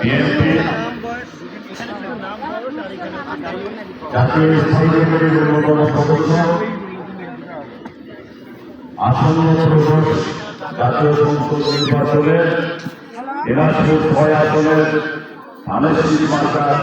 BNP জাতীয় স্থায়ী কমিটির অন্যতম সদস্য আসন্ন ত্রয়োদশ জাতীয় সংসদ নির্বাচনে দিনাজপুর ছয় আসনের ধানেশ্বরী মার্কার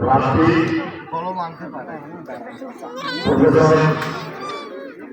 প্রার্থী প্রফেসর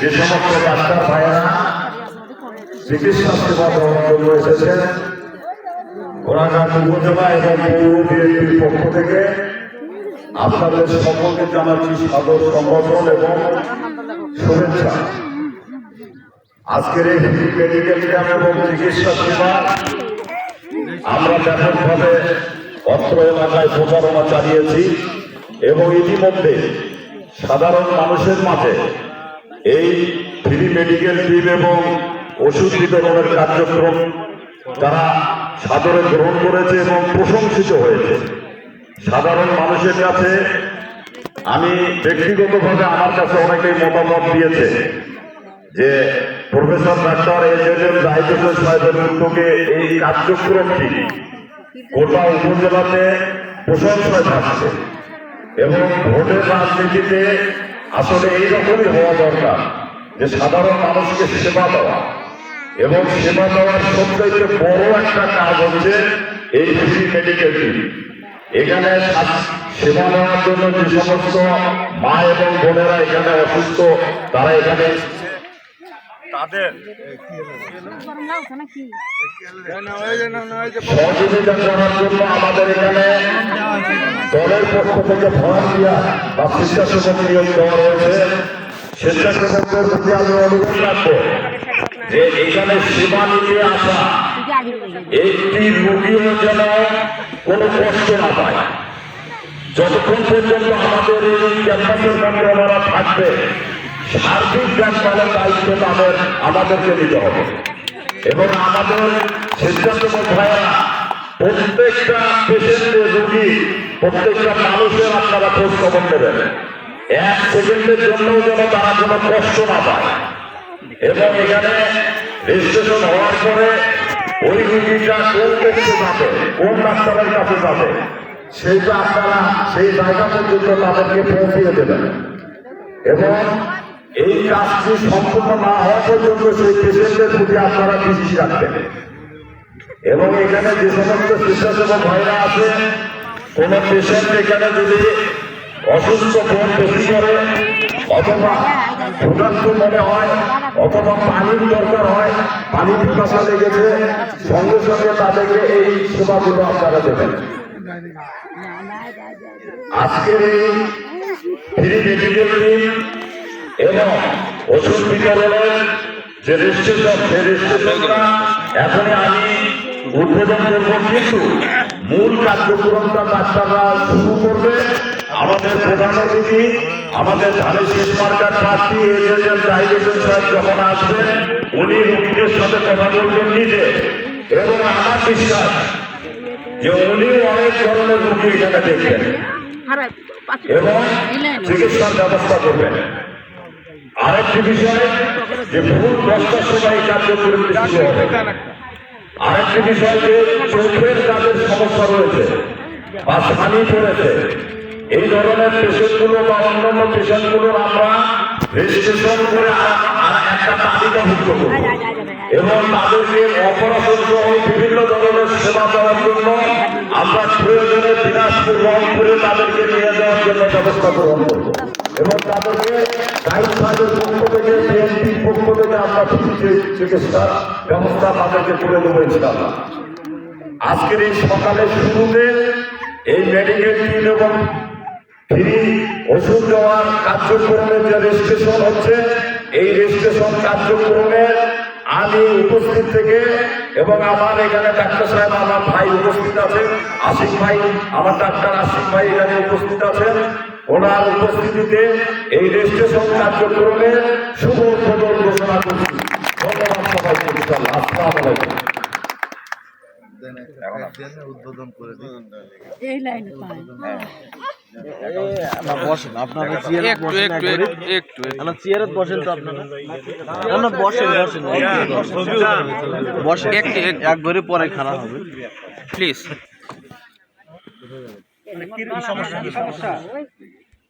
যে সমস্ত ডাক্তার ভাইয়েরা চিকিৎসা সেবা গ্রহণ জন্য এসেছেন উপজেলা এবং পক্ষ থেকে আপনাদের সকলকে জানাচ্ছি সাদর সম্বোধন এবং আজকের এই মেডিকেল ক্যাম্প এবং চিকিৎসা সেবা আমরা ব্যাপকভাবে অত্র এলাকায় প্রচারণা চালিয়েছি এবং ইতিমধ্যে সাধারণ মানুষের মাঝে এই ফ্রি মেডিকেল টিম এবং ওষুধ বিতরণের কার্যক্রম তারা সাদরে গ্রহণ করেছে এবং প্রশংসিত হয়েছে। সাধারণ মানুষের কাছে আমি ব্যক্তিগতভাবে আমার কাছে অনেকেই মতামত দিয়েছে যে professor doctor S M M Jahidul সাহেবের উদ্যোগে এই কার্যক্রমটি গোটা উপজেলাতে প্রশংসায় থাকছে। এবং ভোটের রাজনীতিতে আসলে এইরকমই হওয়া দরকার যে সাধারণ মানুষকে সেবা দেওয়া। এবং সেবা দেওয়ার সবচেয়ে বড় একটা কাজ হচ্ছে এই ফ্রি মেডিকেল এখানে সেবা নেওয়ার জন্য যে সমস্ত মা এবং বোনেরা এখানে অসুস্থ তারা এখানে তাদের সহযোগিতা করার জন্য আমাদের এখানে দলের পক্ষ থেকে ভলান্টিয়া বা স্বেচ্ছাসেবক নিয়োগ দেওয়া রয়েছে। স্বেচ্ছাসেবকদের প্রতি আমি অনুরোধ রাখব যে এখানে সেবা নিতে আসা একটি রুগীও যেন কোনো কষ্ট না পায়। যতক্ষণ পর্যন্ত আমাদের এই ক্যাম্পাসের মধ্যে ওনারা থাকবে, সার্বিক দেখভালের দায়িত্ব তাদের, আমাদেরকে নিতে হবে। এবং আমাদের স্বেচ্ছাসেবক ভাইয়েরা প্রত্যেকটা পেশেন্টের রুগী প্রত্যেকটা মানুষের আপনারা খোঁজ খবর নেবেন। এক সেকেন্ডের জন্যও যেন তারা কোনো কষ্ট না পায়। এবং এখানে রেজিস্ট্রেশন হওয়ার পরে ওই রুগীটা কোন কক্ষে যাবে, কোন ডাক্তারের কাছে যাবে, সেইটা আপনারা সেই জায়গা পর্যন্ত তাদেরকে পৌঁছিয়ে দেবেন। এবং এই কাজটি সম্পূর্ণ না হওয়া পর্যন্ত সেই পেশেন্টের প্রতি আপনারা দৃষ্টি রাখবেন। এবং এখানে যে সমস্ত স্বেচ্ছাসেবক ভাইরা আছে কোন পেশেন্ট এখানে যদি অসুস্থ বোন বেশি করে, অথবা ক্ষুধার্ত মনে হয়, অথবা পানির দরকার হয়, পানি পিপাসা লেগেছে, সঙ্গে সঙ্গে তাদেরকে এই সেবাগুলো আপনারা দেবেন। আজকের এই ফ্রি মেডিকেল টিম এবং ওষুধ বিতরণের যে রেজিস্ট্রেশন সেই রেজিস্ট্রেশনটা এখনই আমি উদ্বোধন করব কিন্তু মূল কার্যক্রমটা ডাক্তাররা শুরু করবে। আমাদের প্রধান অতিথি, আমাদের ধানের শেষ মার্কার প্রার্থী, এজেন্ট ডাইরেক্টর সাহেব যখন আসবেন, উনি রোগীদের সাথে কথা বলবেন নিজে। এবং আমার বিশ্বাস যে উনি অনেক ধরনের রোগী এখানে দেখবেন। এবং চিকিৎসার ব্যবস্থা করবেন। আরেকটি বিষয় যে ভুল দশটার সময় এই কার্যক্রমটি শুরু হবে। আরেকটি বিষয় যে চোখের কাজের সমস্যা রয়েছে বা ছানি পড়েছে এই ধরনের পেশেন্টগুলো বা অন্যান্য পেশেন্টগুলোর আমরা রেজিস্ট্রেশন করে একটা তালিকাভুক্ত করব। এবং তাদেরকে অপারেশন বিভিন্ন ধরনের সেবা দেওয়ার জন্য আমরা প্রয়োজনে দিনাজপুর রংপুরে তাদেরকে নিয়ে যাওয়ার জন্য ব্যবস্থা গ্রহণ করব। এবং তাদেরকে সাহেবের পক্ষ থেকে, বিএনপির পক্ষ থেকে আমরা ফ্রি চিকিৎসার ব্যবস্থা তাদেরকে করে দেবো ইনশাআল্লাহ। আজকের এই সকালের শুরুতে এই মেডিকেল টিম এবং ফ্রি ওষুধ দেওয়ার কার্যক্রমের যে রেজিস্ট্রেশন হচ্ছে, এই রেজিস্ট্রেশন কার্যক্রমে আমি উপস্থিত থেকে এবং আমার এখানে ডাক্তার সাহেব, আমার ভাই উপস্থিত আছেন, আশিক ভাই, আমার ডাক্তার আশিক ভাই এখানে উপস্থিত আছেন। ওনার উপস্থিতিতে এই রেজিস্ট্রেশন কার্যক্রমে শুভ উদ্বোধন ঘোষণা করছি। ধন্যবাদ সবাইকে ইনশাআল্লাহ। আসসালামু আলাইকুম। উদ্বোধন করে দিন এই লাইনে পাই বসেন আপনারা। তো আপনারা বসেন বসেন। বসেন। এক ঘরে পরে খারাপ হবে। প্লিজ।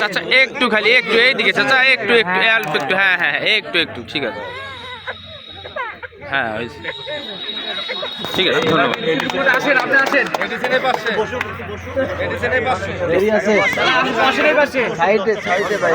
চাচা একটু খালি একটু এইদিকে। চাচা একটু একটু অল্প একটু। হ্যাঁ হ্যাঁ হ্যাঁ, একটু একটু। ঠিক আছে। হ্যাঁ ঠিক আছে ধন্যবাদ। দেরি আছে। সাইডে সাইডে ভাই।